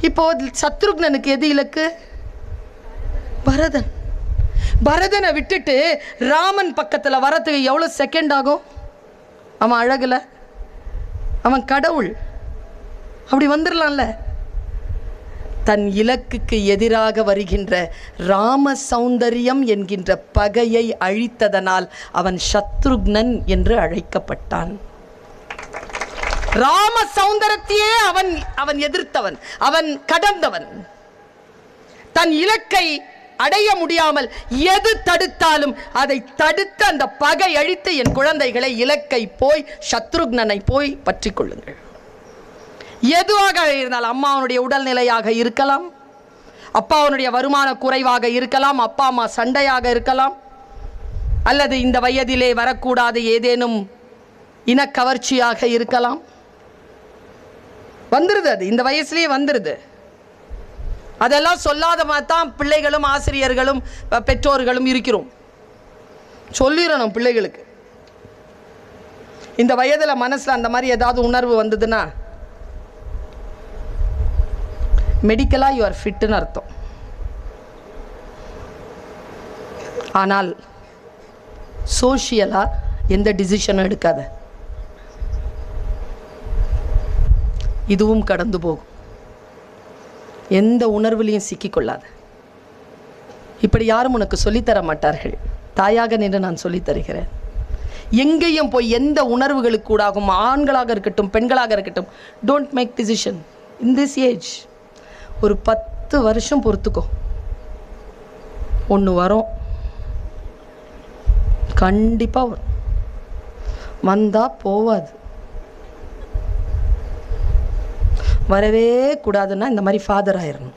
இப்போ சத்ருக்னனுக்கு எது இலக்கு? பரதன். பரதனை விட்டுட்டு ராமன் பக்கத்தில் வரத்துக்கு எவ்வளோ செகண்ட் ஆகும்? அவன் அழகுல. அவன் கடவுள். அப்படி வந்துடலாம்ல தன் இலக்குக்கு எதிராக வருகின்ற ராம சௌந்தரியம் என்கின்ற பகையை அழித்ததனால் அவன் சத்ருக்னன் என்று அழைக்கப்பட்டான். ராம சௌந்தரத்தையே அவன் அவன் எதிர்த்தவன் அவன் கடந்தவன். தன் இலக்கை அடைய முடியாமல் எது தடுத்தாலும் அதை தடுத்து அந்த பகை அழித்து என் குழந்தைகளை இலக்கை போய் சத்ருக்னனை போய் பற்றி கொள்ளுங்கள். எதுவாக இருந்தால் அம்மாவனுடைய உடல்நிலையாக இருக்கலாம் அப்பாவனுடைய வருமான குறைவாக இருக்கலாம் அப்பா அம்மா சண்டையாக இருக்கலாம் அல்லது இந்த வயதிலே வரக்கூடாத ஏதேனும் இனக்கவர்ச்சியாக இருக்கலாம். வந்துடுது அது. இந்த வயசுலேயே வந்துடுது அதெல்லாம் சொல்லாத மாதிரி தான் பிள்ளைகளும் ஆசிரியர்களும் பெற்றோர்களும் இருக்கிறோம். சொல்லிடணும் பிள்ளைகளுக்கு. இந்த வயதில் மனசில் அந்த மாதிரி ஏதாவது உணர்வு வந்ததுன்னா மெடிக்கலாக யூஆர் ஃபிட்டுன்னு அர்த்தம். ஆனால் சோஷியலாக எந்த டிசிஷனும் எடுக்காத. இதுவும் கடந்து போகும். எந்த உணர்வுலையும் சிக்கிக்கொள்ளாத. இப்படி யாரும் உனக்கு சொல்லித்தர மாட்டார்கள். தாயாக நின்று நான் சொல்லித் தருகிறேன் எங்கேயும் போய் எந்த உணர்வுகளுக்கு கூடாகும்? ஆண்களாக இருக்கட்டும் பெண்களாக இருக்கட்டும். Don't make decision in this age ஒரு பத்து வருஷம் பொறுத்துக்கோ. ஒன்று வரும். கண்டிப்பாக வரும். வந்தால் போவாது. வரவே கூடாதுன்னா இந்த மாதிரி ஃபாதர் ஆயிடணும்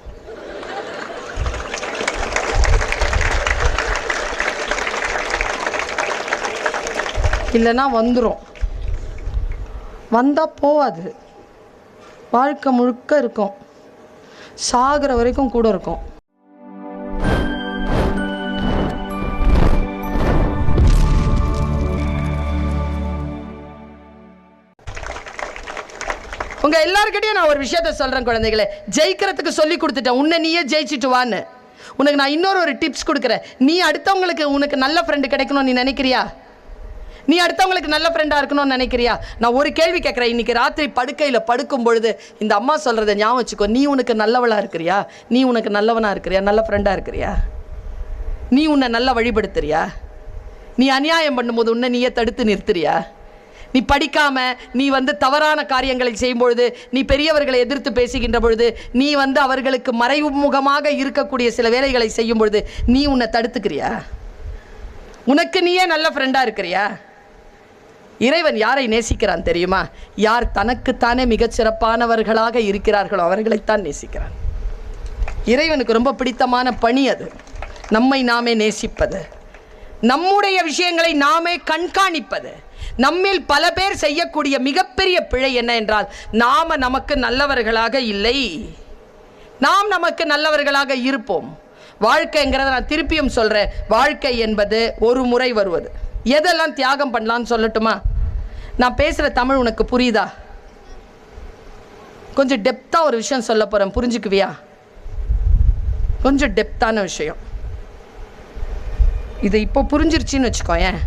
இல்லைன்னா வந்துடும் வந்தால் போவாது. வாழ்க்கை முழுக்க இருக்கும். சாகிற வரைக்கும் கூட இருக்கும். உங்க எல்லாருக்கிட்டையும் நான் ஒரு விஷயத்த சொல்றேன் குழந்தைகளே. ஜெயிக்கிறதுக்கு சொல்லி கொடுத்துட்டேன். உன்னை நீயே ஜெயிச்சிட்டு வான்னு. உனக்கு நான் இன்னொரு ஒரு டிப்ஸ் கொடுக்குறேன். நீ அடுத்தவங்களுக்கு உனக்கு நல்ல ஃப்ரெண்டு கிடைக்கணும்னு நீ நினைக்கிறியா? நீ அடுத்தவங்களுக்கு நல்ல ஃப்ரெண்டாக இருக்கணும்னு நினைக்கிறியா? நான் ஒரு கேள்வி கேட்குறேன். இன்றைக்கி ராத்திரி படுக்கையில் படுக்கும் பொழுது இந்த அம்மா சொல்கிறத ஞாபகம் வச்சுக்கோ. நீ உனக்கு நல்லவளாக இருக்கிறியா? நீ உனக்கு நல்லவனாக இருக்கிறியா? நல்ல ஃப்ரெண்டாக இருக்கிறியா? நீ உன்னை நல்லா வழிபடுத்துறியா? நீ அநியாயம் பண்ணும்போது உன்னை நீயே தடுத்து நிறுத்துறியா? நீ படிக்காம நீ வந்து தவறான காரியங்களை செய்யும் பொழுது நீ பெரியவர்களை எதிர்த்து பேசுகின்ற பொழுது நீ வந்து அவர்களுக்கு மறைமுகமாக இருக்கக்கூடிய சில வேலைகளை செய்யும் பொழுது நீ உன்னை தடுத்துக்கிறியா? உனக்கு நீயே நல்ல ஃப்ரெண்டாக இருக்கிறியா? இறைவன் யாரை நேசிக்கிறான் தெரியுமா? யார் தனக்குத்தானே மிகச்சிறப்பானவர்களாக இருக்கிறார்களோ அவர்களைத்தான் நேசிக்கிறான். இறைவனுக்கு ரொம்ப பிடித்தமான பணி அது. நம்மை நாமே நேசிப்பது. நம்முடைய விஷயங்களை நாமே கண்காணிப்பது. நம்மில் பல பேர் செய்யக்கூடிய மிகப்பெரிய பிழை என்ன என்றால் நாம் நமக்கு நல்லவர்களாக இல்லை. நாம் நமக்கு நல்லவர்களாக இருப்போம். வாழ்க்கைங்கிறத நான் திருப்பியும் சொல்கிறேன் வாழ்க்கை என்பது ஒரு முறை வருவது. எதெல்லாம் தியாகம் பண்ணலாம்னு சொல்லட்டுமா? நான் பேசுகிற தமிழ் உனக்கு புரியுதா? கொஞ்சம் டெப்த்தாக ஒரு விஷயம் சொல்ல போகிறேன் புரிஞ்சுக்குவியா? கொஞ்சம் டெப்த்தான விஷயம். இது இப்போ புரிஞ்சிருச்சின்னு வச்சுக்கோ ஏன்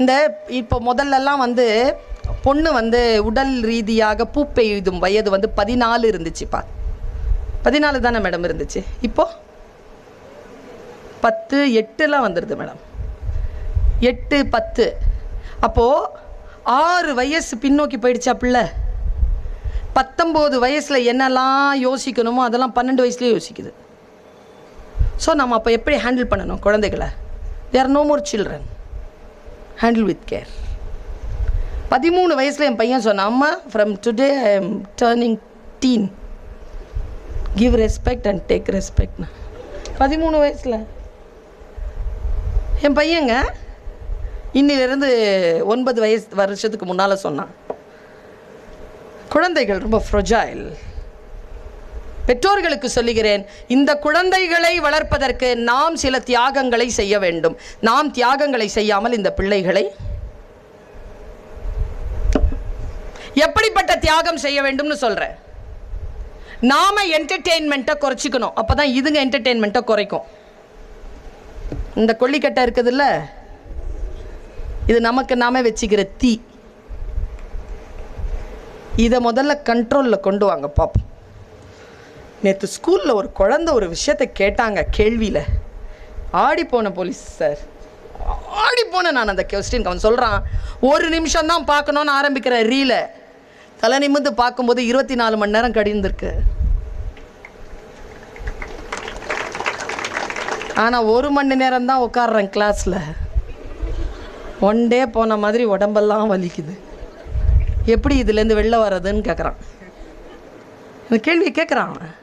இந்த இப்போ முதல்லலாம் வந்து பொண்ணு வந்து உடல் ரீதியாக பூ பெய்தும் வயது வந்து பதினாலு இருந்துச்சுப்பா. பதினாலு தானே மேடம் இருந்துச்சு. இப்போது பத்து எட்டுலாம் வந்துடுது மேடம் எட்டு பத்து. அப்போது ஆறு வயசு பின்னோக்கி போயிடுச்சா பிள்ளை? பத்தொம்போது வயசில் என்னெல்லாம் யோசிக்கணுமோ அதெல்லாம் பன்னெண்டு வயசுலேயே யோசிக்குது. ஸோ நம்ம அப்போ எப்படி ஹேண்டில் பண்ணணும் குழந்தைகளை? There no more children handle with care பதிமூணு வயசில் என் பையன் சொன்னான் அம்மா from today I am turning teen give respect and take ரெஸ்பெக்ட்னா பதிமூணு வயசில். என் பையங்க இன்னிலிருந்து ஒன்பது வயசு வருஷத்துக்கு முன்னால் சொன்னான் குழந்தைகள் ரொம்ப ஃப்ரொஜாயில் பெற்றோர்களுக்கு சொல்லுகிறேன் இந்த குழந்தைகளை வளர்ப்பதற்கு நாம் சில தியாகங்களை செய்ய வேண்டும். நாம் தியாகங்களை செய்யாமல் இந்த பிள்ளைகளை எப்படிப்பட்ட தியாகம் செய்ய வேண்டும்னு சொல்கிறேன் நாம என்டர்டெயின்மெண்ட்டை குறைச்சிக்கணும். அப்போ தான் இதுங்க என்டர்டெயின்மெண்ட்டை குறைக்கும். இந்த கொல்லிக்கட்டை இருக்குதுல்ல? இது நமக்கு நாம வச்சுக்கிற தீ. இதை முதல்ல கண்ட்ரோலில் கொண்டு வாங்க பார்ப்போம் நேற்று ஸ்கூலில் ஒரு குழந்தை ஒரு விஷயத்த கேட்டாங்க கேள்வியில். ஆடி போன போலீஸ் சார். ஆடி போன நான் அந்த கொஸ்டின் அவன் சொல்கிறான் ஒரு நிமிஷம் தான் பார்க்கணுன்னு ஆரம்பிக்கிற ரீலை. தலை நிமிர்ந்து பார்க்கும்போது இருபத்தி நாலு மணி நேரம் கடிந்திருக்கு. ஆனால் ஒரு மணி நேரம் தான் உட்காடுறேன் கிளாஸில் ஒன் டே போன மாதிரி உடம்பெல்லாம் வலிக்குது. எப்படி இதுலேருந்து வெளில வர்றதுன்னு கேட்குறான் இந்த கேள்வியை கேட்குறான் அவன்.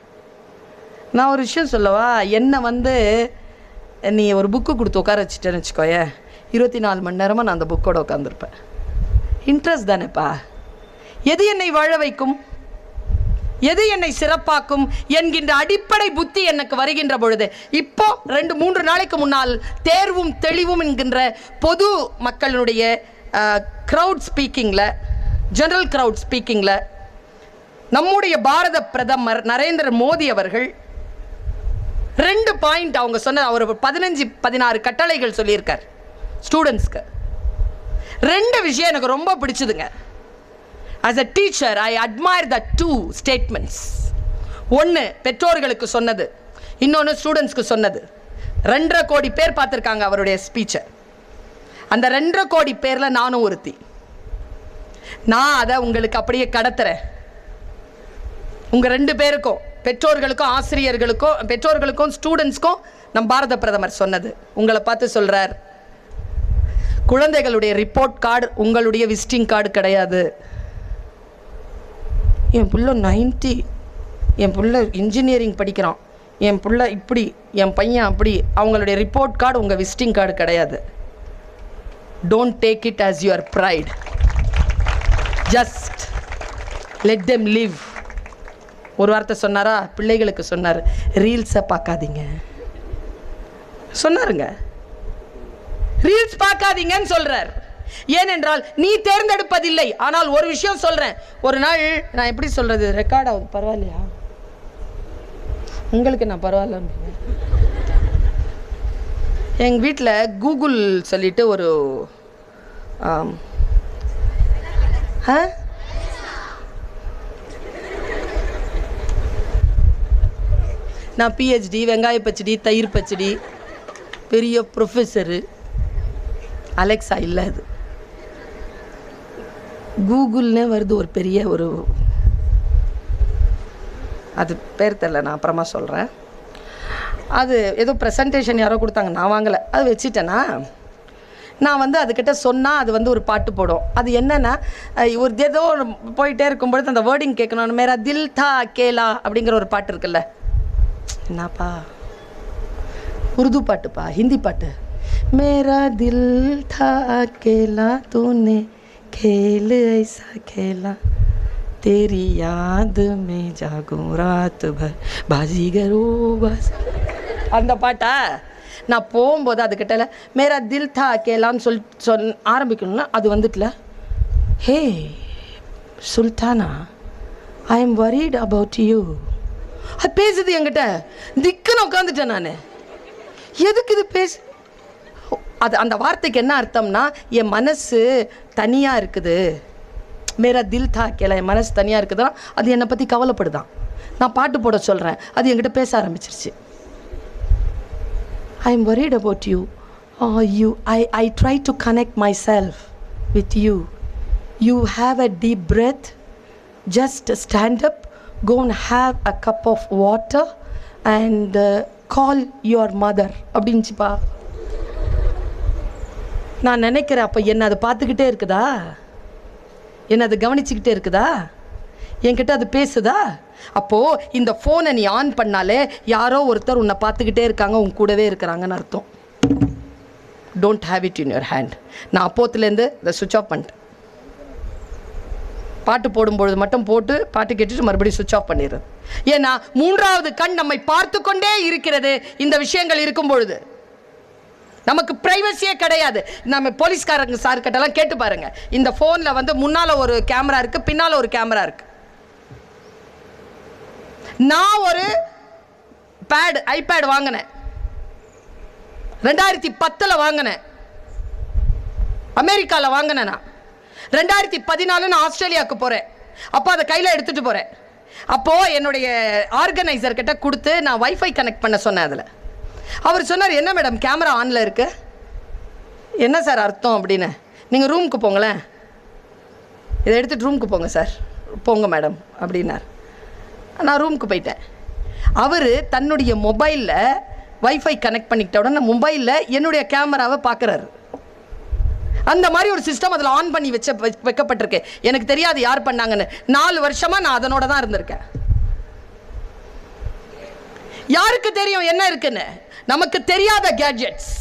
நான் ஒரு விஷயம் சொல்லவா? என்னை வந்து நீ ஒரு புக்கு கொடுத்து உட்கார வச்சுட்டேன்னு வச்சுக்கோயே இருபத்தி நாலு மணி நேரமாக நான் அந்த புக்கோடு உட்காந்துருப்பேன் இன்ட்ரெஸ்ட் தானேப்பா. எது என்னை வாழ வைக்கும்? எது என்னை சிறப்பாக்கும்? என்கின்ற அடிப்படை புத்தி எனக்கு வருகின்ற பொழுது இப்போ ரெண்டு மூன்று நாளைக்கு முன்னால் தேர்வும் தெளிவும் என்கின்ற பொது மக்களினுடைய க்ரௌட் ஸ்பீக்கிங்கில் ஜெனரல் க்ரௌட் ஸ்பீக்கிங்கில் நம்முடைய பாரத பிரதமர் நரேந்திர மோடி அவர்கள் ரெண்டு பாயிண்ட் அவங்க சொன்ன அவர் பதினஞ்சு பதினாறு கட்டளைகள் சொல்லியிருக்கார் ஸ்டூடெண்ட்ஸ்க்கு ரெண்டு விஷயம் எனக்கு ரொம்ப பிடிச்சதுங்க. As a teacher I admire the two statements ஒன்று பெற்றோர்களுக்கு சொன்னது இன்னொன்று ஸ்டூடெண்ட்ஸ்க்கு சொன்னது. ரெண்டரை கோடி பேர் பார்த்துருக்காங்க அவருடைய ஸ்பீச்சை அந்த ரெண்டரை கோடி பேரில் நானும் ஒருத்தி. நான் அதை உங்களுக்கு அப்படியே கடத்துறேன். உங்கள் ரெண்டு பேருக்கும். பெற்றோர்களுக்கும் ஆசிரியர்களுக்கும் பெற்றோர்களுக்கும் ஸ்டூடெண்ட்ஸ்க்கும் நம் பாரத பிரதமர் சொன்னது. உங்களை பார்த்து சொல்கிறார் குழந்தைகளுடைய ரிப்போர்ட் கார்டு உங்களுடைய விசிட்டிங் கார்டு கிடையாது. என் புள்ள நைன்ட்டி என் புள்ள இன்ஜினியரிங் படிக்கிறான். என் புள்ள இப்படி என் பையன் அப்படி அவங்களுடைய ரிப்போர்ட் கார்டு உங்கள் விசிட்டிங் கார்டு கிடையாது. Don't take it as your pride just let them live ஒரு வார்த்தை சொன்னாரா? பிள்ளைகளுக்கு சொன்னார். ரீல்ஸை பார்க்காதீங்க. சொன்னாருங்க. ரீல்ஸ் பார்க்காதீங்கன்னு சொல்றார். ஏனென்றால் நீ தேர்ந்தெடுப்பதில்லை. ஆனால் ஒரு விஷயம் சொல்றேன். ஒரு நாள் நான் எப்படி சொல்றது? ரெக்கார்ட் ஆகுது பரவாயில்லையா? உங்களுக்கு நான் பரவாயில்ல எங்கள் வீட்டில் கூகுள் சொல்லிட்டு ஒரு ஆ? நான் பிஹெச்டி வெங்காய பச்சடி தயிர் பச்சடி. பெரிய ப்ரொஃபஸரு அலெக்ஸா இல்லை அது. கூகுள்னே வருது ஒரு பெரிய ஒரு அது பேர் தெரில நான் அப்புறமா சொல்கிறேன் அது ஏதோ ப்ரெசன்டேஷன் யாரோ கொடுத்தாங்க நான் வாங்கலை. அது வச்சுட்டேன்னா நான் வந்து அதுக்கிட்ட சொன்னால் அது வந்து ஒரு பாட்டு போடும். அது என்னென்னா ஒரு ஏதோ போயிட்டே இருக்கும்பொழுது அந்த வேர்டிங் கேட்கணும். மேரா தில் தா கேலா அப்படிங்கிற ஒரு பாட்டு இருக்குல்ல. என்னப்பா? உருது பாட்டுப்பா ஹிந்தி பாட்டு. மேரா தில் தா அக்கேலா தூனே खेल ऐसा கேலா तेरी याद में जागूं रात भर बाजीगरो बस அந்த பாட்டா? நான் போகும்போது அதுக்கிட்டல மேரா தில் தா கேலான்னு சொல் சொல் ஆரம்பிக்கணும்னா அது வந்துட்டல hey Sultana I am worried about you. அது பேசுது என்கிட்ட. திக்குன்னு உட்காந்துட்டேன் நான். எதுக்கு இது பேசு? அது அந்த வார்த்தைக்கு என்ன அர்த்தம்னா என் மனசு தனியாக இருக்குது. மேரா தில் தா என் மனசு தனியாக இருக்குதுன்னா அது என்னை பற்றி கவலைப்படுதான் நான் பாட்டு போட சொல்கிறேன் அது என்கிட்ட பேச ஆரம்பிச்சிருச்சு. I am worried about you you I I try to connect myself with you you have a deep breath just stand up go and have a cup of water and uh, call your mother அப்படின்ச்சுப்பா நான் நினைக்கிறேன் அப்போ என்ன அதை பார்த்துக்கிட்டே இருக்குதா? என்ன அதை கவனிச்சுக்கிட்டே இருக்குதா? என்கிட்ட அது பேசுதா? அப்போது இந்த ஃபோனை நீ ஆன் பண்ணாலே யாரோ ஒருத்தர் உன்னை பார்த்துக்கிட்டே இருக்காங்க உன் கூடவே இருக்கிறாங்கன்னு அர்த்தம். Don't have it in your hand நான் அப்போத்துலேருந்து இதை சுவிட்ச் ஆஃப் பண்ணிட்டேன். பாட்டு போடும்பொழுது மட்டும் போட்டு பாட்டு கேட்டுட்டு மறுபடியும் சுவிட்ச் ஆஃப் பண்ணிடுறது. ஏன்னா மூன்றாவது கண் நம்மை பார்த்து கொண்டே இருக்கிறது இந்த விஷயங்கள் இருக்கும் பொழுது நமக்கு ப்ரைவசியே கிடையாது. நம்ம போலீஸ்காரங்க சார் கிட்டலாம் கேட்டு பாருங்க. இந்த ஃபோனில் வந்து முன்னால் ஒரு கேமரா இருக்குது பின்னால் ஒரு கேமரா இருக்குது நான் ஒரு பேட் ஐபேட் வாங்கினேன். ரெண்டாயிரத்தி பத்தில் வாங்கினேன். அமெரிக்காவில் வாங்கினேன் நான். ரெண்டாயிரத்தி பதினாலு நான் ஆஸ்திரேலியாவுக்கு போகிறேன் அப்போ அதை கையில் எடுத்துகிட்டு போகிறேன் அப்போது என்னுடைய ஆர்கனைசர் கிட்ட கொடுத்து நான் வைஃபை கனெக்ட் பண்ண சொன்னேன் அதில். அவர் சொன்னார் என்ன மேடம் கேமரா ஆனில் இருக்கு? என்ன சார் அர்த்தம் அப்படின்னு? நீங்கள் ரூமுக்கு போங்களேன். இதை எடுத்துகிட்டு ரூமுக்கு போங்க சார் போங்க மேடம் அப்படின்னார். நான் ரூமுக்கு போயிட்டேன். அவர் தன்னுடைய மொபைலில் வைஃபை கனெக்ட் பண்ணிக்கிட்ட உடனே மொபைலில் என்னுடைய கேமராவை பார்க்குறாரு அந்த மாதிரி ஒரு சிஸ்டம் அதில் ஆன் பண்ணி வச்ச வைக்கப்பட்டிருக்கு. எனக்கு தெரியாது யார் பண்ணாங்கன்னு. நாலு வருஷமாக நான் அதனோட தான் இருந்திருக்கேன். யாருக்கு தெரியும் என்ன இருக்குன்னு? நமக்கு தெரியாத கேட்ஜெட்ஸ்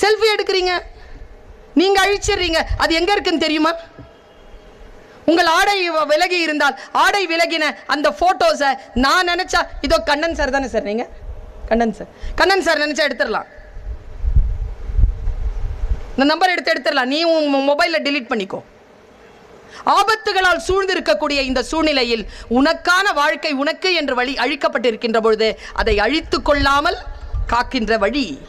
செல்ஃபி எடுக்கிறீங்க. நீங்கள் அழிச்சிடுறீங்க. அது எங்கே இருக்குன்னு தெரியுமா? உங்கள் ஆடை வ- விலகி இருந்தால் ஆடை விலகின அந்த ஃபோட்டோஸை நான் நினச்சா இதோ கண்ணன் சார் தானே சார் நீங்கள் கண்ணன் சார் கண்ணன் சார் நினச்சா எடுத்துடலாம். இந்த நம்பர் எடுத்து எடுத்துடலாம். நீ உன் மொபைலில் டிலீட் பண்ணிக்கோ. ஆபத்துகளால் சூழ்ந்திருக்கக்கூடிய இந்த சூழ்நிலையில் உனக்கான வாழ்க்கை உனக்கு என்று வழி அழிக்கப்பட்டிருக்கின்ற பொழுது அதை அழித்து கொள்ளாமல் காக்கின்ற வழி.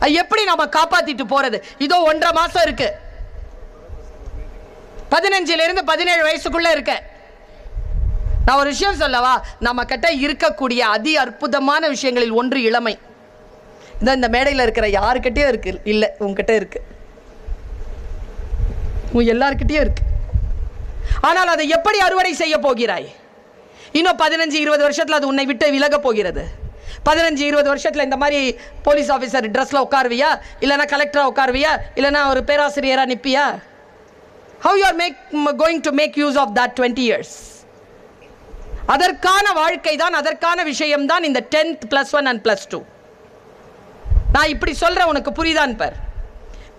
அது எப்படி நாம காப்பாத்திட்டு போறது? இதோ ஒன்றரை மாசம் இருக்கு. பதினஞ்சுல இருந்து பதினேழு வயசுக்குள்ள இருக்க. நான் ஒரு விஷயம் சொல்லவா? நம்ம கிட்ட இருக்கக்கூடிய அதி அற்புதமான விஷயங்களில் ஒன்று இளமை. இந்த இந்த மேடையில் இருக்கிற யாருக்கிட்டேயும் இருக்கு. இல்லை உங்ககிட்ட இருக்கு. உன் எல்லாருக்கிட்டேயும் இருக்கு. ஆனால் அதை எப்படி அறுவடை செய்ய போகிறாய்? இன்னும் பதினஞ்சு இருபது வருஷத்தில் அது உன்னை விட்டு விலக போகிறது. பதினஞ்சு இருபது வருஷத்தில் இந்த மாதிரி போலீஸ் ஆஃபீஸர் ட்ரெஸ்ல உட்காருவியா? இல்லைன்னா கலெக்டராக உட்காருவியா? இல்லைன்னா ஒரு பேராசிரியராக நிற்பியா how you are make going to make use of that twenty years அதற்கான வாழ்க்கை தான் அதற்கான விஷயம் தான் இந்த tenth plus one and plus two நான் இப்படி சொல்கிறேன் உனக்கு புரியுதான் பார்.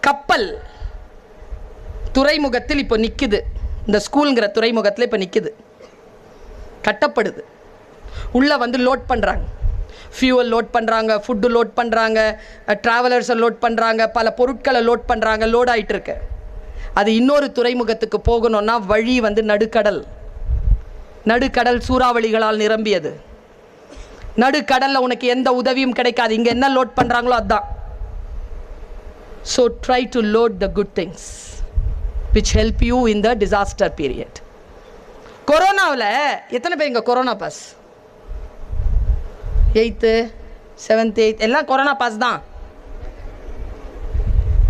கப்பல் துறைமுகத்தில் இப்போ நிற்குது இந்த ஸ்கூலுங்கிற துறைமுகத்தில் இப்போ நிற்குது கட்டப்படுது. உள்ளே வந்து லோட் பண்ணுறாங்க ஃபியூவல் லோட் பண்ணுறாங்க ஃபுட்டு லோட் பண்ணுறாங்க ட்ராவலர்ஸை லோட் பண்ணுறாங்க பல பொருட்களை லோட் பண்ணுறாங்க லோட் ஆகிட்டுருக்கு அது இன்னொரு துறைமுகத்துக்கு போகணும்னா வழி வந்து நடுக்கடல். நடுக்கடல் சூறாவளிகளால் நிரம்பியது. நடுக்கடலில் உனக்கு எந்த உதவியும் கிடைக்காது. இங்கே என்ன லோட் பண்ணுறாங்களோ அதுதான் so try to load the good things which help you in the disaster period கொரோனாவில் எத்தனை பேர் இங்கே corona pass eighth seventh eighth எல்லாம் கொரோனா பாஸ் தான்.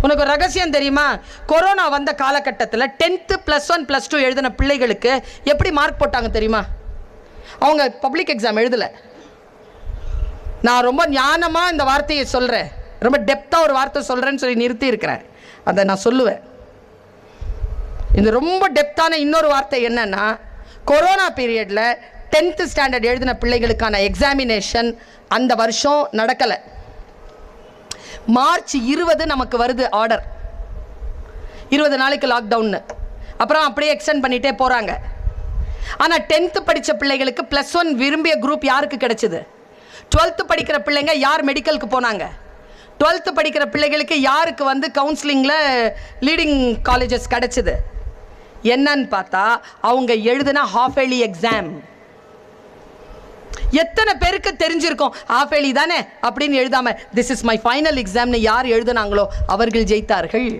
உனக்கு ஒரு ரகசியம் தெரியுமா? கொரோனா வந்த காலகட்டத்தில் tenth plus one plus two எழுதின பிள்ளைகளுக்கு எப்படி மார்க் போட்டாங்க தெரியுமா? அவங்க பப்ளிக் எக்ஸாம் எழுதலை. நான் ரொம்ப ஞானமாக இந்த வார்த்தையை சொல்கிறேன் ரொம்ப டெப்த்தாக ஒரு வார்த்தை சொல்கிறேன்னு சொல்லி நிறுத்தி இருக்கிறேன் அதை நான் சொல்லுவேன். இது ரொம்ப டெப்த்தான இன்னொரு வார்த்தை என்னன்னா கொரோனா பீரியடில் டென்த்து ஸ்டாண்டர்ட் எழுதின பிள்ளைகளுக்கான எக்ஸாமினேஷன் அந்த வருஷம் நடக்கலை. மார்ச் இருபது நமக்கு வருது ஆர்டர் இருபது நாளைக்கு லாக்டவுன்னு அப்புறம் அப்படியே எக்ஸ்டெண்ட் பண்ணிகிட்டே போகிறாங்க ஆனால் டென்த்து படித்த பிள்ளைகளுக்கு ப்ளஸ் ஒன் விரும்பிய குரூப் யாருக்கு கிடைச்சிது? டுவெல்த்து படிக்கிற பிள்ளைங்க யார் மெடிக்கலுக்கு போனாங்க? டுவெல்த்து படிக்கிற பிள்ளைகளுக்கு யாருக்கு வந்து கவுன்சிலிங்கில் லீடிங் காலேஜஸ் கிடச்சிது? என்னன்னு பார்த்தா அவங்க எழுதின ஹாஃப் ஏலி எக்ஸாம் எத்தனை பேருக்கு தெரிஞ்சிருக்கும்? ஹாஃப் ஏலி தானே? அப்படின்னு எழுதாம திஸ் இஸ் மை ஃபைனல் எக்ஸாம்னு யார் எழுதுனாங்களோ அவர்கள் ஜெயித்தார்கள்.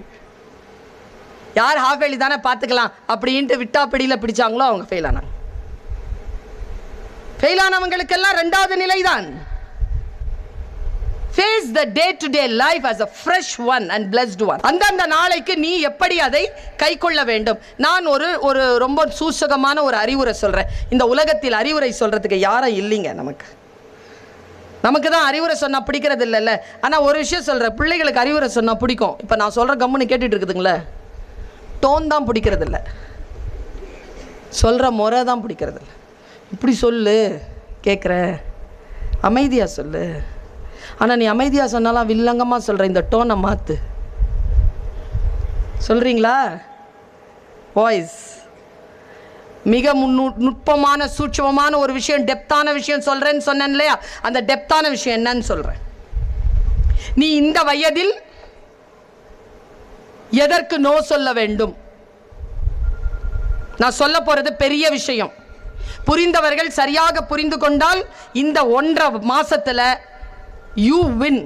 யார் ஹாஃப் ஏலி தானே பார்த்துக்கலாம் அப்படின்ட்டு விட்டாப்பிடியில் பிடிச்சாங்களோ அவங்க ஃபெயில் ஆனாங்க. ஃபெயில் ஆனவங்களுக்கெல்லாம் ரெண்டாவது நிலைதான். Face the day to day life as a fresh one and blessed one அந்தந்த நாளைக்கு நீ எப்படி அதை கை கொள்ள வேண்டும்? நான் ஒரு ஒரு ரொம்ப சூசகமான ஒரு அறிவுரை சொல்கிறேன் இந்த உலகத்தில் அறிவுரை சொல்கிறதுக்கு யாரும் இல்லைங்க நமக்கு. நமக்கு தான் அறிவுரை சொன்னால் பிடிக்கிறது இல்லைல்ல. ஆனால் ஒரு விஷயம் சொல்கிறேன் பிள்ளைகளுக்கு அறிவுரை சொன்னால் பிடிக்கும். இப்போ நான் சொல்கிற கம்முன்னு கேட்டுட்டு இருக்குதுங்களே. டோன் தான் பிடிக்கிறது இல்லை சொல்கிற முறை தான் பிடிக்கிறது இல்லை இப்படி சொல்லு கேட்குற அமைதியாக சொல்லு. ஆனால் நீ அமைதியாக சொன்னாலும் வில்லங்கமாக சொல்கிற இந்த டோனை மாற்று சொல்கிறீங்களா வாய்ஸ் மிக முன்னு நுட்பமான சூட்சமமான ஒரு விஷயம் டெப்தான விஷயம் சொல்கிறேன்னு சொன்னேன் இல்லையா? அந்த டெப்தான விஷயம் என்னன்னு சொல்கிறேன் நீ இந்த வயதில் எதற்கு நோ சொல்ல வேண்டும்? நான் சொல்ல போகிறது பெரிய விஷயம். புரிந்தவர்கள் சரியாக புரிந்து கொண்டால் இந்த ஒன்றரை மாசத்துல யூ வின்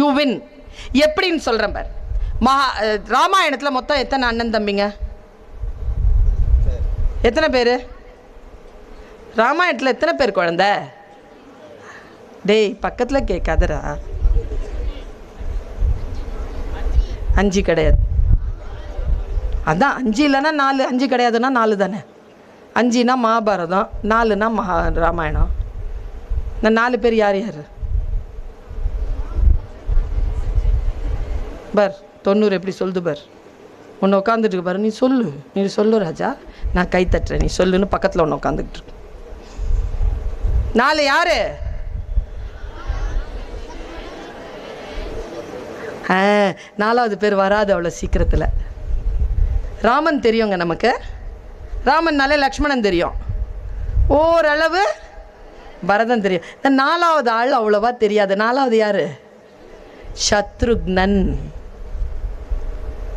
யூ வின் எப்படின்னு சொல்றேன் பார். மகா ராமாயணத்துல மொத்தம் எத்தனை அண்ணன் தம்பிங்க? எத்தனை பேர்? ராமாயணத்தில் எத்தனை பேர் குழந்தை? டேய் பக்கத்தில் கேட்காதரா அஞ்சு கிடையாது. அதான் அஞ்சு இல்லைன்னா நாலு அஞ்சு கிடையாதுன்னா நாலு தானே? அஞ்சுனா மகாபாரதம் நாலுனா மகா ராமாயணம். இந்த நாலு பேர் யார் யார்? பர் தொண்ணூறு எப்படி சொல்லுது பர்? உன்னை உட்காந்துட்டு பாரு. நீ சொல்லு. நீ சொல்லு ராஜா. நான் கை தட்டுறேன். நீ சொல்லுன்னு பக்கத்தில் ஒன்று உட்காந்துக்கிட்டு இருக்கு. நாலு யாரு? ஆ நாலாவது பேர் வராது அவ்வளோ சீக்கிரத்தில். ராமன் தெரியுங்க நமக்கு? ராமன்னாலே லக்ஷ்மணன் தெரியும். ஓரளவு பரதன் தெரியும். இந்த நாலாவது ஆள் அவ்வளோவா தெரியாது. நாலாவது யார்? சத்ருக்னன்.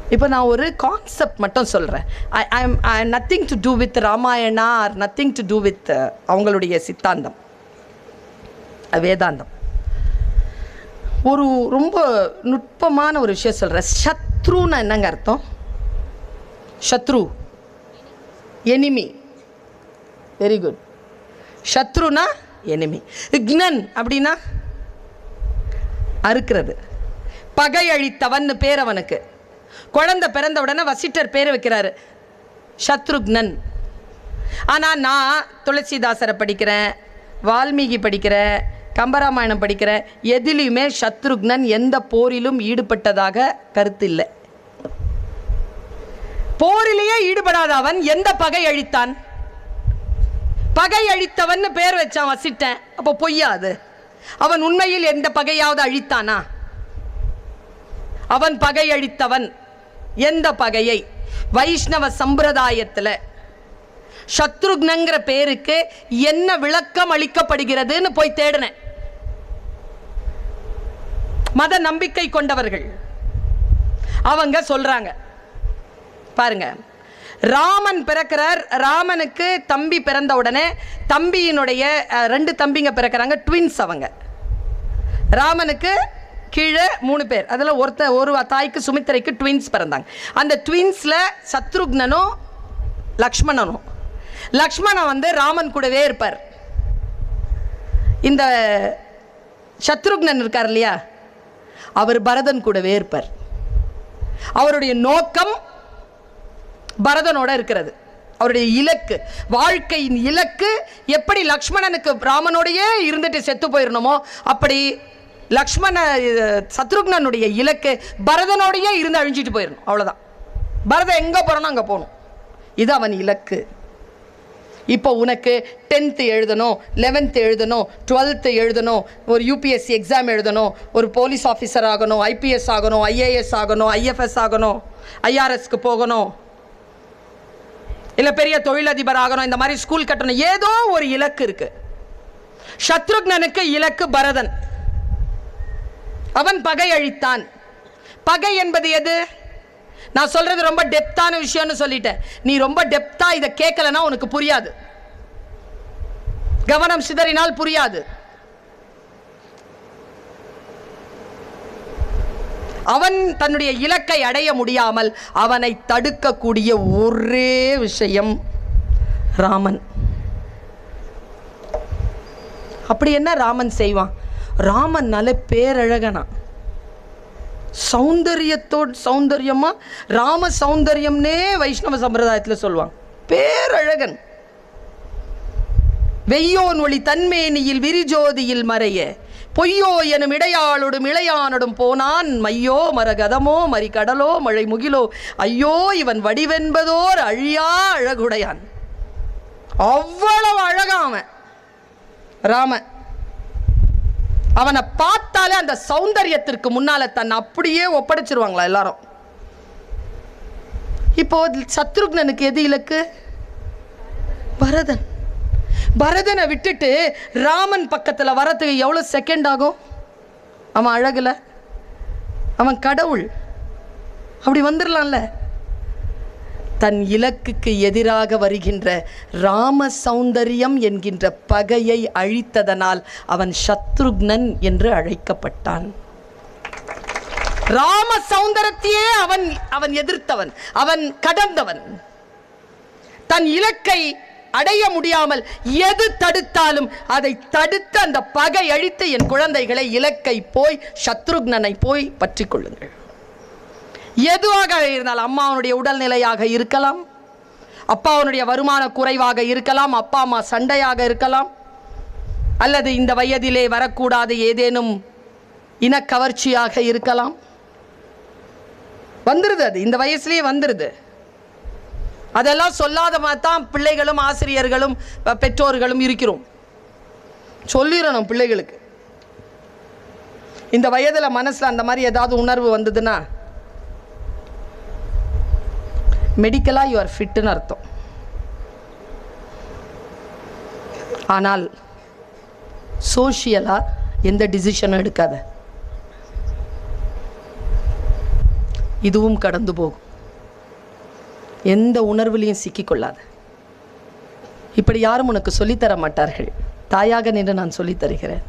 இப்போ நான் ஒரு கான்செப்ட் மட்டும் சொல்கிறேன் I I'm I nothing to do with Ramayana or nothing to do with அவங்களுடைய சித்தாந்தம். வேதாந்தம். ஒரு ரொம்ப நுட்பமான ஒரு விஷயம் சொல்கிறேன் சத்ருன்னு என்னங்க அர்த்தம்? சத்ரு. எனிமி வெரி குட் சத்ருனா எனிமி இக்னன் அப்படின்னா அறுக்கிறது. பகை அழித்தவன் பேர் அவனுக்கு. குழந்தை பிறந்த உடனே வசிட்டர் பேர் வைக்கிறாரு. சத்ருக்னன். ஆனால் நான் துளசிதாசரை படிக்கிறேன் வால்மீகி படிக்கிறேன் கம்பராமாயணம் படிக்கிறேன். எதிலையுமே சத்ருக்னன் எந்த போரிலும் ஈடுபட்டதாக கருத்து இல்லை. போரிலேயே ஈடுபடாத அவன் எந்த பகை அழித்தான்? பகை அழித்தவன் பேர் வச்சான் வசிட்டேன். அப்போ பொய்யா அது? அவன் உண்மையில் எந்த பகையாவது அழித்தானா? அவன் பகை அழித்தவன் எந்த பகையை? வைஷ்ணவ சம்பிரதாயத்தில். சத்ருக்னங்கிற பேருக்கு என்ன விளக்கம் அளிக்கப்படுகிறதுன்னு போய் தேடினேன். மத நம்பிக்கை கொண்டவர்கள். அவங்க சொல்றாங்க பாருங்க. ராமன் பிறக்கிறார். ராமனுக்கு தம்பி பிறந்த உடனே தம்பியினுடைய ரெண்டு தம்பிங்க பிறக்கிறாங்க ட்வின்ஸ் அவங்க. ராமனுக்கு கீழே மூணு பேர். அதில் ஒருத்த ஒரு தாய்க்கு சுமித்திரைக்கு ட்வின்ஸ் பிறந்தாங்க. அந்த ட்வின்ஸில் சத்ருக்னனும் லக்ஷ்மணனும். லக்ஷ்மணன் வந்து ராமன் கூடவே இருப்பார். இந்த சத்ருக்னன் இருக்கார் இல்லையா? அவர் பரதன் கூடவே இருப்பார். அவருடைய நோக்கம் பரதனோட இருக்கிறது. அவருடைய இலக்கு வாழ்க்கையின் இலக்கு எப்படி லக்ஷ்மணனுக்கு ராமனோடையே இருந்துட்டு செத்து போயிடணுமோ அப்படி லக்ஷ்மண சத்ருக்னனுடைய இலக்கு பரதனோடையே இருந்து அழிஞ்சிட்டு போயிடணும் அவ்வளோதான் பரதன் எங்கே போகிறனோ அங்கே போகணும். இது அவன் இலக்கு. இப்போ உனக்கு டென்த்து எழுதணும் லெவன்த்து எழுதணும் டுவெல்த்து எழுதணும் ஒரு யூபிஎஸ்சி எக்ஸாம் எழுதணும் ஒரு போலீஸ் ஆஃபீஸர் ஆகணும் ஐபிஎஸ் ஆகணும் ஐஏஎஸ் ஆகணும் ஐஎஃப்எஸ் ஆகணும் ஐஆர்எஸ்க்கு போகணும். இல்லை பெரிய தொழிலதிபர் ஆகணும் இந்த மாதிரி ஸ்கூல் கட்டணும். ஏதோ ஒரு இலக்கு இருக்கு. சத்ருக்னனுக்கு இலக்கு பரதன். அவன் பகை அழித்தான். பகை என்பது எது? நான் சொல்றது ரொம்ப டெப்தான விஷயம்னு சொல்லிட்டேன். நீ ரொம்ப டெப்தா இதை கேட்கலன்னா உனக்கு புரியாது. கவனம் சிதறினால் புரியாது. அவன் தன்னுடைய இலக்கை அடைய முடியாமல் அவனை தடுக்கக்கூடிய ஒரே விஷயம் ராமன். அப்படி என்ன ராமன் செய்வான்? ராமன்னால பேரழகனா. சௌந்தரியத்தோடு சௌந்தரியமா? ராம சௌந்தரியம்னே வைஷ்ணவ சம்பிரதாயத்தில் சொல்லுவாங்க பேரழகன். வெய்யோன் ஒளி தன்மேனியில் விரிஜோதியில் மறைய. பொய்யோ எனும் இடையாளொடும் இளையானொடும் போனான். மையோ மரகதமோ மறிகடலோ மழை முகிலோ ஐயோ இவன் வடிவென்பதோர் அழியா அழகுடையான். அவ்வளவு அழகாம அவன். ராமன் அவனை பார்த்தாலே அந்த சௌந்தரியத்திற்கு முன்னால தன்னை அப்படியே ஒப்படைச்சிருவாங்களா எல்லாரும்? இப்போ சத்ருக்னனுக்கு எது இலக்கு? பரதன். பரதனை விட்டுட்டு ராமன் பக்கத்தில் வரத்துக்கு எவ்வளோ செகண்ட் ஆகும்? அவன் அழகுல? அவன் கடவுள். அப்படி வந்துடலாம்ல தன் இலக்குக்கு எதிராக வருகின்ற ராம சௌந்தரியம் என்கின்ற பகையை அழித்ததனால் அவன் சத்ருக்னன் என்று அழைக்கப்பட்டான். ராம சௌந்தரத்தையே அவன் அவன் எதிர்த்தவன் அவன் கடந்தவன். தன் இலக்கை அடைய முடியாமல் எது தடுத்தாலும் அதை தடுத்து அந்த பகை அழித்து என் குழந்தைகளை இலக்கை போய் சத்ருக்னனை போய் பற்றி கொள்ளுங்கள். எதுவாக இருந்தால் அம்மாவனுடைய உடல்நிலையாக இருக்கலாம். அப்பாவனுடைய வருமான குறைவாக இருக்கலாம். அப்பா அம்மா சண்டையாக இருக்கலாம். அல்லது இந்த வயதிலே வரக்கூடாத ஏதேனும் இனக்கவர்ச்சியாக இருக்கலாம். வந்துருது அது. இந்த வயசுலேயே வந்துருது. அதெல்லாம் சொல்லாத மாதிரி தான் பிள்ளைகளும் ஆசிரியர்களும் பெற்றோர்களும் இருக்கிறோம். சொல்லிடணும் பிள்ளைகளுக்கு. இந்த வயதில் மனசில் அந்த மாதிரி ஏதாவது உணர்வு வந்ததுன்னா மெடிக்கலாக யூஆர் ஃபிட்டுன்னு அர்த்தம். ஆனால் சோஷியலாக எந்த டிசிஷனும் எடுக்காத. இதுவும் கடந்து போகும். எந்த உணர்வுலையும் சிக்கிக்கொள்ளாத. இப்படி யாரும் உனக்கு சொல்லித்தர மாட்டார்கள். தாயாக நின்று நான் சொல்லித் தருகிறேன்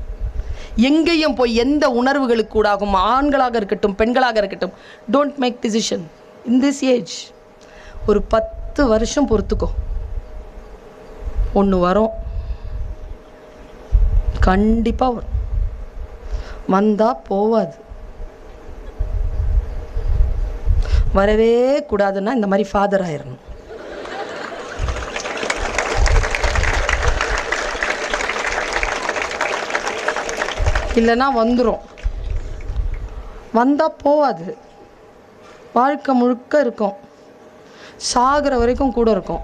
எங்கேயும் போய் எந்த உணர்வுகளுக்கு கூடாகும் ஆண்களாக இருக்கட்டும் பெண்களாக இருக்கட்டும். Don't make decision in this age ஒரு பத்து வருஷம் பொறுத்துக்கோ. ஒன்று வரும். கண்டிப்பாக வரும். வந்தால் போவாது. வரவே கூடாதுன்னா இந்த மாதிரி ஃபாதர் ஆயிடணும் இல்லைன்னா வந்துடும் வந்தால் போவாது. வாழ்க்கை முழுக்க இருக்கும். சாகிற வரைக்கும் கூட இருக்கும்.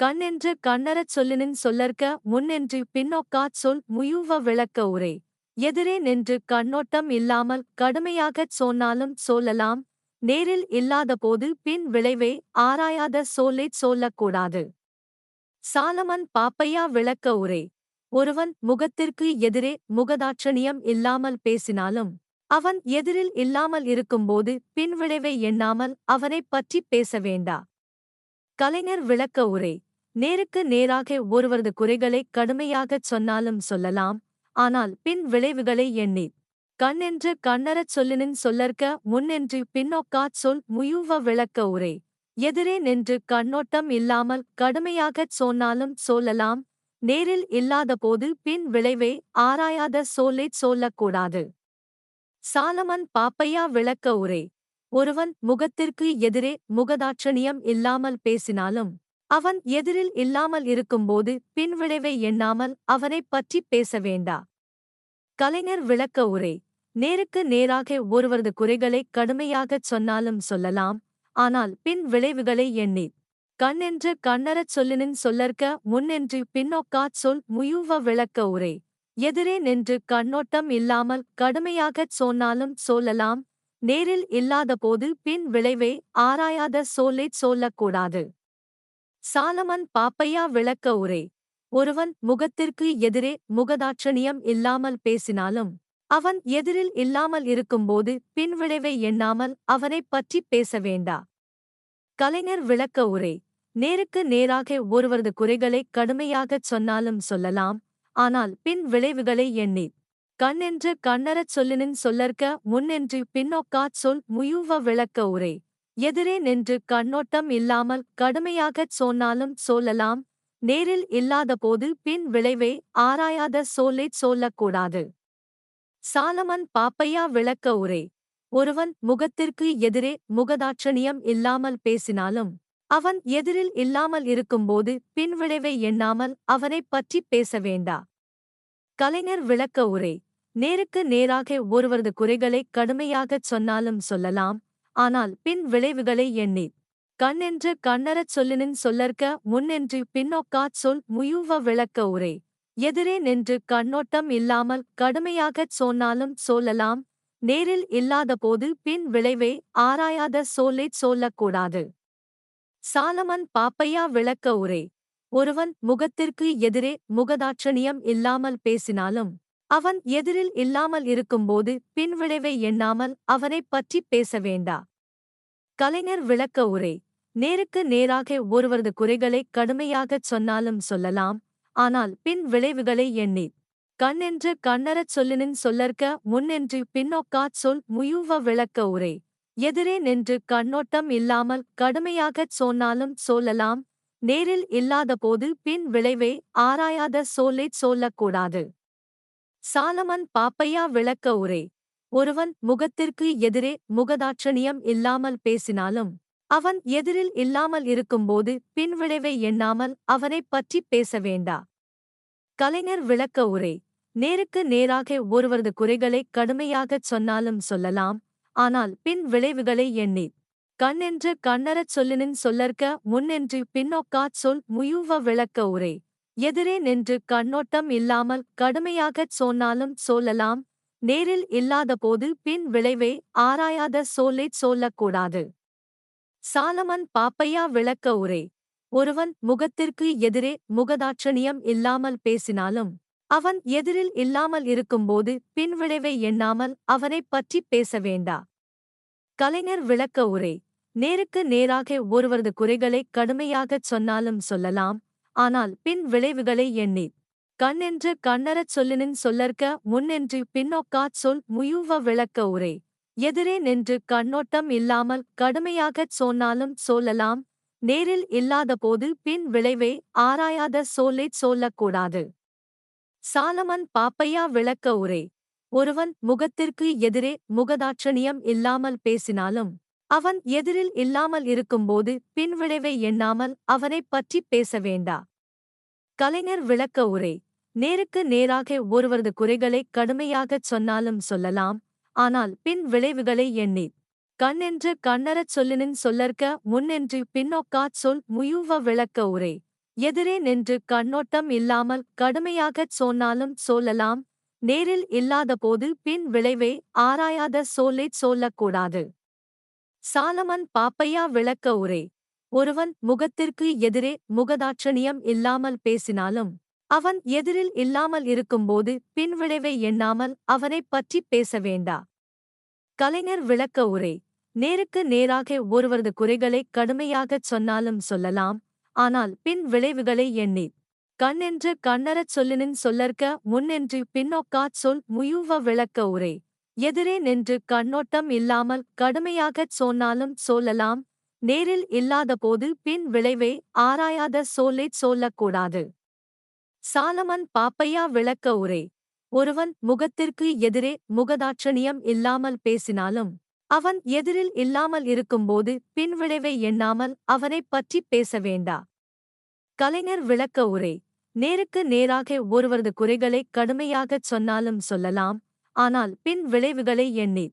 கண்ணென்று கண்ணறச் சொல்லினின் சொல்லற்க முன்னென்று பின்னோக்காச் சொல் முயுவ விளக்க உரை. எதிரே நின்று கண்ணோட்டம் இல்லாமல் கடுமையாகச் சொன்னாலும் சொல்லலாம் நேரில் இல்லாதபோது பின் விளைவை ஆராயாத சொல்லைச் சொல்லக்கூடாது. சாலமன் பாப்பையா விளக்க உரை ஒருவன் முகத்திற்கு எதிரே முகதாட்சணியம் இல்லாமல் பேசினாலும் அவன் எதிரில் இல்லாமல் இருக்கும்போது பின்விளைவை எண்ணாமல் அவனைப் பற்றிப் பேச வேண்டா. கலைஞர் விளக்க உரை நேருக்கு நேராக ஒருவரது குறைகளை கடுமையாகச் சொன்னாலும் சொல்லலாம் ஆனால் பின் விளைவுகளை எண்ணி கண்ணென்று கண்ணறச் சொல்லினின் சொல்லற்க முன்னென்று பின்னோக்காச் சொல் முயுவ விளக்க உரை. எதிரே நின்று கண்ணோட்டம் இல்லாமல் கடுமையாகச் சொன்னாலும் சொல்லலாம். நேரில் இல்லாதபோது பின் விளைவே ஆராயாத சொல்லைச் சொல்லக்கூடாது சாலமன் பாப்பையா விளக்க உரை. ஒருவன் முகத்திற்கு எதிரே முகதாட்சணியம் இல்லாமல் பேசினாலும் அவன் எதிரில் இல்லாமல் இருக்கும்போது பின்விளைவை எண்ணாமல் அவனைப் பற்றிப் பேச வேண்டா. கலைஞர் விளக்க உரை. நேருக்கு நேராக ஒருவரது குறைகளை கடுமையாகச் சொன்னாலும் சொல்லலாம். ஆனால் பின் விளைவுகளை எண்ணி கண்ணென்று கண்ணறச் சொல்லினின் சொல்லற்க முன்னென்று பின்னோக்காச் சொல் முயுவ விளக்க உரை. எதிரே நின்று கண்ணோட்டம் இல்லாமல் கடுமையாகச் சொன்னாலும் சொல்லலாம். நேரில் இல்லாதபோது பின் விளைவே ஆராயாத சொல்லைச் சொல்லக்கூடாது. சாலமன் பாப்பையா விளக்க உரை. ஒருவன் முகத்திற்கு எதிரே முகதாட்சணியம் இல்லாமல் பேசினாலும் அவன் எதிரில் இல்லாமல் இருக்கும்போது பின்விளைவை எண்ணாமல் அவனைப் பற்றிப் பேச வேண்டா. கலைஞர் விளக்க உரை. நேருக்கு நேராக ஒருவரது குறைகளை கடுமையாகச் சொன்னாலும் சொல்லலாம் ஆனால் பின் விளைவுகளை எண்ணி. கண்ணென்று கண்ணறச் சொல்லினின் சொல்லற்க முன்னென்று பின்னோக்காச் சொல் முயுவ விளக்க உரை. எதிரே நின்று கண்ணோட்டம் இல்லாமல் கடுமையாகச் சொன்னாலும் சொல்லலாம் நேரில் இல்லாதபோது பின் விளைவை ஆராயாத சொல்லைச் சொல்லக்கூடாது. சாலமன் பாப்பையா விளக்க உரை. ஒருவன் முகத்திற்கு எதிரே முகதாட்சணியம் இல்லாமல் பேசினாலும் அவன் எதிரில் இல்லாமல் இருக்கும்போது பின்விளைவை எண்ணாமல் அவனைப் பற்றிப் பேச வேண்டா. கலைஞர் விளக்க உரை. நேருக்கு நேராக ஒருவரது குறைகளை கடுமையாகச் சொன்னாலும் சொல்லலாம் ஆனால் பின் விளைவுகளை எண்ணி கண்ணென்று கண்ணறச் சொல்லினின் சொல்லற்க முன்னென்று பின்னோக்காச் சொல் முயூவ விளக்க உரை. எதிரே நின்று கண்ணோட்டம் இல்லாமல் கடுமையாகச் சொன்னாலும் சொல்லலாம். நேரில் இல்லாதபோது பின் விளைவே ஆராயாத சொல்லைச் சொல்லக்கூடாது. சாலமன் பாப்பையா விளக்க உரை. ஒருவன் முகத்திற்கு எதிரே முகதாட்சணியம் இல்லாமல் பேசினாலும் அவன் எதிரில் இல்லாமல் இருக்கும்போது பின்விளைவை எண்ணாமல் அவனைப் பற்றிப் பேச வேண்டா. கலைஞர் விளக்க உரை. நேருக்கு நேராக ஒருவரது குறைகளை கடுமையாகச் சொன்னாலும் சொல்லலாம். ஆனால் பின் விளைவுகளை எண்ணி கண்ணென்று கண்ணறச் சொல்லினின் சொல்லற்க முன்னென்று பின்னோக்காச் சொல் முயுவ விளக்க உரை. எதிரே நின்று கண்ணோட்டம் இல்லாமல் கடுமையாகச் சொன்னாலும் சொல்லலாம். நேரில் இல்லாதபோது பின் விளைவே ஆராயாத சொல்லைச் சொல்லக்கூடாது. சாலமன் பாப்பையா விளக்க உரை. ஒருவன் முகத்திற்கு எதிரே முகதாட்சணியம் இல்லாமல் பேசினாலும் அவன் எதிரில் இல்லாமல் இருக்கும்போது பின்விளைவை எண்ணாமல் அவனைப் பற்றிப் பேச வேண்டா. கலைஞர் விளக்க உரை. நேருக்கு நேராக ஒருவரது குறைகளை கடுமையாகச் சொன்னாலும் சொல்லலாம் ஆனால் பின் விளைவுகளை எண்ணி. கண்ணென்று கண்ணறச் சொல்லினின் சொல்லற்க முன்னென்று பின்னோக்காச் சொல் முயூவ விளக்க உரை. எதிரே நின்று கண்ணோட்டம் இல்லாமல் கடுமையாகச் சொன்னாலும் சொல்லலாம் நேரில் இல்லாதபோது பின் விளைவை ஆராயாத சொல்லைச் சொல்லக்கூடாது. சாலமன் பாப்பையா விளக்க உரை. ஒருவன் முகத்திற்கு எதிரே முகதாட்சணியம் இல்லாமல் பேசினாலும் அவன் எதிரில் இல்லாமல் இருக்கும்போது பின்விளைவை எண்ணாமல் அவனைப் பற்றிப் பேச வேண்டா. கலைஞர் விளக்க உரை. நேருக்கு நேராக ஒருவரது குறைகளை கடுமையாகச் சொன்னாலும் சொல்லலாம் ஆனால் பின் விளைவுகளை எண்ணி கண்ணென்று கண்ணறச் சொல்லினின் சொல்லற்க முன்னென்று பின்னோக்காச் சொல் முயூவ விளக்க உரை. எதிரே நின்று கண்ணோட்டம் இல்லாமல் கடுமையாகச் சொன்னாலும் சொல்லலாம். நேரில் இல்லாதபோது பின் விளைவே ஆராயாத சொல்லைச் சொல்லக்கூடாது. சாலமன் பாப்பையா விளக்க உரை. ஒருவன் முகத்திற்கு எதிரே முகதாட்சணியம் இல்லாமல் பேசினாலும் அவன் எதிரில் இல்லாமல் இருக்கும்போது பின்விளைவை எண்ணாமல் அவனைப் பற்றிப் பேச வேண்டா. கலைஞர் விளக்க உரை. நேருக்கு நேராக ஒருவரது குறைகளை கடுமையாகச் சொன்னாலும் சொல்லலாம். ஆனால் பின் விளைவுகளை எண்ணி கண்ணென்று கண்ணறச் சொல்லினின் சொல்லற்க முன்னென்று பின்னோக்காச் சொல் முயுவ விளக்க உரை. எதிரே நின்று கண்ணோட்டம் இல்லாமல் கடுமையாகச் சொன்னாலும் சொல்லலாம். நேரில் இல்லாதபோது பின் விளைவே ஆராயாத சொல்லைச் சொல்லக்கூடாது. சாலமன் பாப்பையா விளக்க உரை. ஒருவன் முகத்திற்கு எதிரே முகதாட்சணியம் இல்லாமல் பேசினாலும் அவன் எதிரில் இல்லாமல் இருக்கும்போது பின்விளைவை எண்ணாமல் அவனைப் பற்றிப் பேச வேண்டா. கலைஞர் விளக்க உரை. நேருக்கு நேராக ஒருவரது குறைகளை கடுமையாகச் சொன்னாலும் சொல்லலாம் ஆனால் பின் விளைவுகளை எண்ணி. கண்ணென்று கண்ணறச் சொல்லினின் சொல்லற்க முன்னென்று பின்னோக்காச் சொல் முயுவ விளக்க உரை. எதிரே நின்று கண்ணோட்டம் இல்லாமல் கடுமையாகச் சொன்னாலும் சொல்லலாம் நேரில் இல்லாதபோது பின் விளைவை ஆராயாத சொல்லைச் சொல்லக்கூடாது. சாலமன் பாப்பையா விளக்க உரை. ஒருவன் முகத்திற்கு எதிரே முகதாட்சணியம் இல்லாமல் பேசினாலும் அவன் எதிரில் இல்லாமல் இருக்கும்போது பின்விளைவை எண்ணாமல் அவனைப் பற்றிப் பேச வேண்டா. கலைஞர் விளக்க உரை. நேருக்கு நேராக ஒருவரது குறைகளை கடுமையாகச் சொன்னாலும் சொல்லலாம் ஆனால் பின் விளைவுகளை எண்ணி